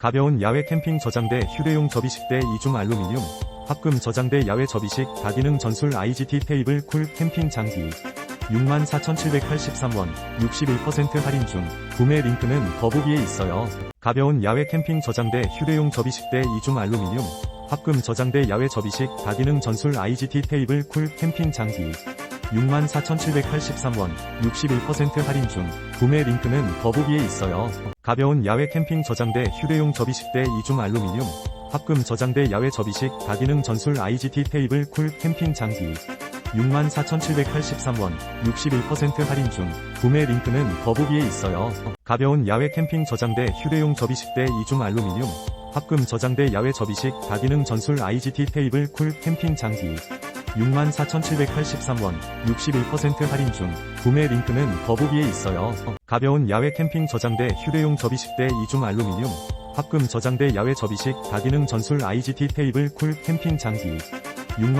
가벼운 야외 캠핑 저장대 휴대용 접이식대 이중 알루미늄 합금 저장대 야외 접이식 다기능 전술 IGT 테이블 쿨 캠핑 장비. 64,783원 61% 할인 중. 구매 링크는 더보기에 있어요. 가벼운 야외 캠핑 저장대 휴대용 접이식대 이중 알루미늄 합금 저장대 야외 접이식 다기능 전술 IGT 테이블 쿨 캠핑 장비 64,783원 61% 할인 중 구매 링크는 더보기에 있어요. 가벼운 야외 캠핑 저장대 휴대용 접이식대 이중 알루미늄 합금 저장대 야외 접이식 다기능 전술 IGT 테이블 쿨 캠핑 장비 64,783원 61% 할인 중 구매 링크는 더보기에 있어요. 가벼운 야외 캠핑 저장대 휴대용 접이식대 이중 알루미늄 합금 저장대 야외 접이식 다기능 전술 IGT 테이블 쿨 캠핑 장비 64,783원 61% 할인 중 구매 링크는 더보기에 있어요. 가벼운 야외 캠핑 저장대 휴대용 접이식대 이중 알루미늄 합금 저장대 야외 접이식 다기능 전술 IGT 테이블 쿨 캠핑 장비 6만